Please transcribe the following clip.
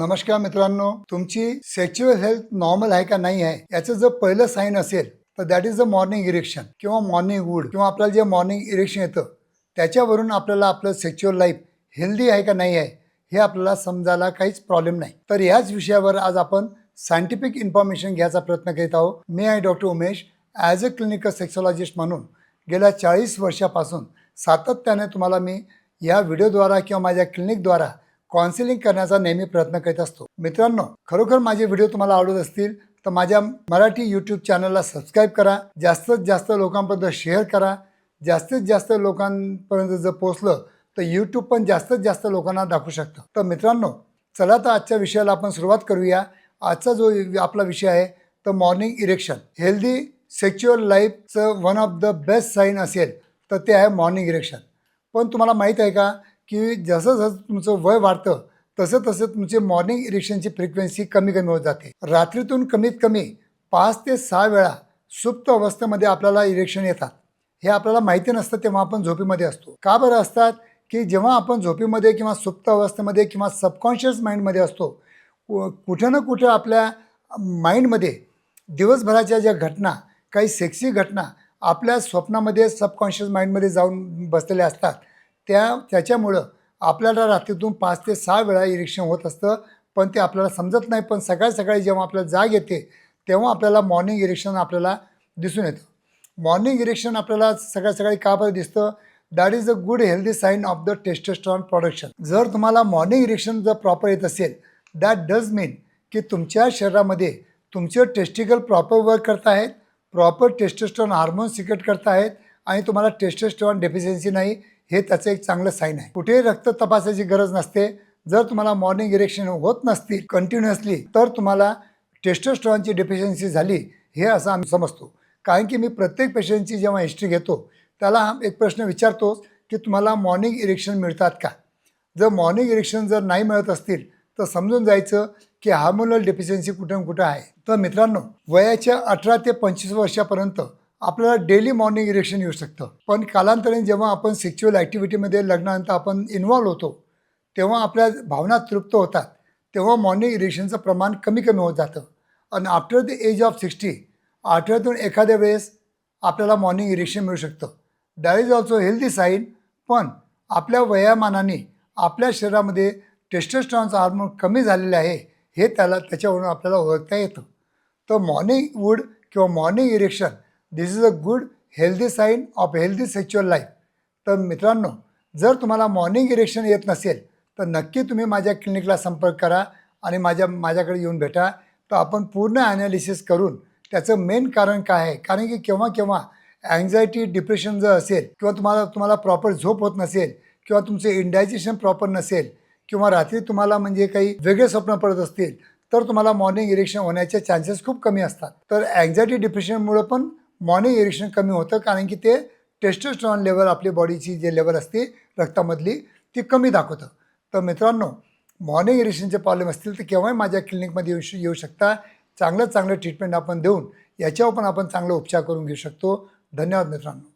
नमस्कार मित्रांनो तुमची सेक्च्युअल हेल्थ नॉर्मल आहे का नाही आहे याचं जर पहिलं साईन असेल तर that is the morning erection किंवा मॉर्निंग वूड किंवा आपल्याला जे मॉर्निंग इरेक्शन येतं त्याच्यावरून आपल्याला आपलं सेक्च्युअल लाईफ हेल्दी आहे का नाही आहे हे आपल्याला समजायला काहीच प्रॉब्लेम नाही. तर याच विषयावर आज आपण सायंटिफिक इन्फॉर्मेशन घ्यायचा प्रयत्न करीत आहोत. मी आहे doctor Umesh. As a clinical sexologist म्हणून गेल्या चाळीस वर्षापासून सातत्याने तुम्हाला मी या व्हिडिओद्वारा किंवा माझ्या क्लिनिकद्वारा काउन्सिलिंग करण्याचा नेहमी प्रयत्न करीत असतो. मित्रांनो खरोखर माझे व्हिडिओ तुम्हाला आवडत असतील तर माझ्या मराठी यूट्यूब चॅनलला सबस्क्राईब करा. जास्तीत जास्त लोकांपर्यंत शेअर करा. जास्तीत जास्त लोकांपर्यंत जर पोचलं तर यूट्यूब पण जास्तीत जास्त लोकांना दाखवू शकतं. तर मित्रांनो चला तर आजच्या विषयाला आपण सुरुवात करूया. आजचा जो आपला विषय आहे तर morning erection healthy sexual लाईफचं one of the best sign असेल तर ते आहे मॉर्निंग इरेक्शन पण तुम्हाला माहीत आहे का की जसं जसं तुमचं वय वाढतं तसं तसं तुमचे मॉर्निंग इरेक्शनची फ्रिक्वेन्सी कमी कमी होत जाते. रात्रीतून कमीत कमी पाच ते सहा वेळा सुप्त अवस्थेमध्ये आपल्याला इरेक्शन येतात. हे आपल्याला माहिती नसतं तेव्हा आपण झोपीमध्ये असतो. का बरं असतात? की जेव्हा आपण झोपीमध्ये किंवा सुप्त अवस्थेमध्ये किंवा सबकॉन्शियस माइंडमध्ये असतो कु- कुठं ना कुठं आपल्या माइंडमध्ये दिवसभराच्या ज्या घटना काही सेक्सी घटना आपल्या स्वप्नामध्ये सबकॉन्शियस माइंडमध्ये जाऊन बसलेल्या असतात. त्या त्याच्यामुळं आपल्याला रात्रीतून पाच ते सहा वेळा इरेक्शन होत असतं. पण ते आपल्याला समजत नाही. पण सकाळी सकाळी जेव्हा आपल्याला जाग येते तेव्हा आपल्याला मॉर्निंग इरेक्शन आपल्याला दिसून येतं. मॉर्निंग इरेक्शन आपल्याला सकाळी सकाळी का बरं दिसतं? That is a good healthy sign of the testosterone production जर तुम्हाला मॉर्निंग इरेक्शन जर प्रॉपर येत असेल दॅट डज मीन की तुमच्या शरीरामध्ये तुमचे टेस्टिकल प्रॉपर वर्क करत आहेत प्रॉपर टेस्टोस्ट्रॉन हार्मोन सिक्रेट करत आहेत आणि तुम्हाला टेस्टोस्ट्रॉन डेफिशियन्सी नाही हे त्याचं एक चांगलं साईन आहे. कुठेही रक्त तपासायची गरज नसते. जर तुम्हाला मॉर्निंग इरेक्शन होत नसतील कंटिन्युअसली तर तुम्हाला टेस्टोस्ट्रॉनची डेफिशियन्सी झाली हे असं आम्ही समजतो. कारण की मी प्रत्येक पेशंटची जेव्हा हिस्ट्री घेतो त्याला एक प्रश्न विचारतोच की तुम्हाला मॉर्निंग इरेक्शन मिळतात का? जर मॉर्निंग इरेक्शन जर नाही मिळत असतील तर समजून जायचं की हार्मोनल डेफिशियन्सी कुठं कुठं आहे. तर मित्रांनो वयाच्या अठरा ते पंचवीस वर्षापर्यंत आपल्याला डेली मॉर्निंग इरेक्शन येऊ शकतं. पण कालांतराने जेव्हा आपण सेक्च्युअल ॲक्टिव्हिटीमध्ये लग्नानंतर आपण इन्व्हॉल्व होतो तेव्हा आपल्या भावना तृप्त होतात. तेव्हा मॉर्निंग इरेक्शनचं प्रमाण कमी कमी होत जातं. आणि after the age of sixty आठवड्यातून एखाद्या वेळेस आपल्याला मॉर्निंग इरेक्शन मिळू शकतं. That is also healthy sign पण आपल्या वयामानाने आपल्या शरीरामध्ये टेस्टोस्ट्रॉनचं हार्मोन कमी झालेलं आहे हे त्याला त्याच्यावरून आपल्याला ओळखता येतं. तर मॉर्निंग वूड किंवा morning erection this is a good healthy sign of healthy sexual life तर मित्रांनो जर तुम्हाला मॉर्निंग इरेक्शन येत नसेल तर नक्की तुम्ही माझ्या क्लिनिकला संपर्क करा आणि माझ्या माझ्याकडे येऊन भेटा. तर आपण पूर्ण ॲनालिसिस करून त्याचं मेन कारण काय आहे? कारण की केव्हा केव्हा अँझायटी डिप्रेशन जर असेल किंवा तुम्हाला तुम्हाला प्रॉपर झोप होत नसेल किंवा तुमचं इंडायजेशन प्रॉपर नसेल किंवा रात्री तुम्हाला म्हणजे काही वेगळे स्वप्न पडत असतील तर तुम्हाला मॉर्निंग इरेक्शन होण्याचे चान्सेस खूप कमी असतात. तर अँझायटी डिप्रेशनमुळं पण मॉर्निंग इरेक्शन कमी होतं कारण की ते टेस्टोस्ट्रॉन लेवल आपली बॉडीची जे लेवल असते रक्तामधली ती कमी दाखवतं. तर मित्रांनो मॉर्निंग इरेक्शनचे प्रॉब्लेम असतील तर केव्हाही माझ्या क्लिनिकमध्ये येऊ श येऊ शकता. चांगलं चांगलं ट्रीटमेंट आपण देऊन याच्यावर पण आपण चांगला उपचार करून घेऊ शकतो. धन्यवाद मित्रांनो.